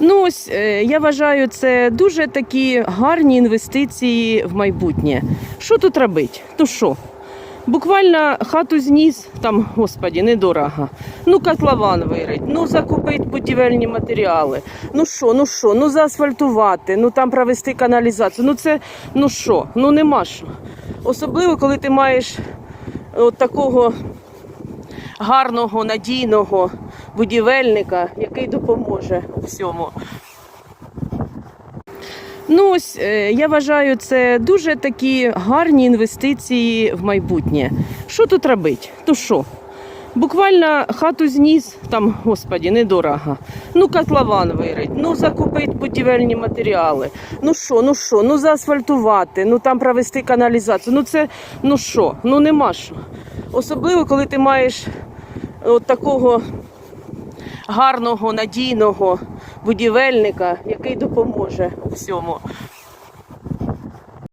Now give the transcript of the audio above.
Ну ось е, я вважаю, це дуже такі гарні інвестиції в майбутнє. Що тут робити? Ну що? Буквально хату зніс, там, господі, недорого. Ну, котлован вирить, ну закупить будівельні матеріали. Ну що, ну що, ну заасфальтувати, ну там провести каналізацію. Ну це ну що, ну нема що. Особливо, коли ти маєш от такого гарного, надійного будівельника, який допоможе у всьому. Ну, ось е, я вважаю, це дуже такі гарні інвестиції в майбутнє. Що тут робити? Ну що? Буквально хату зніс, там, господі, недорого. Ну, котлован вирить, ну закупить будівельні матеріали. Ну що, ну що, ну заасфальтувати, ну там провести каналізацію. Ну це ну що, ну нема що. Особливо, коли ти маєш от такого гарного, надійного будівельника, який допоможе всьому.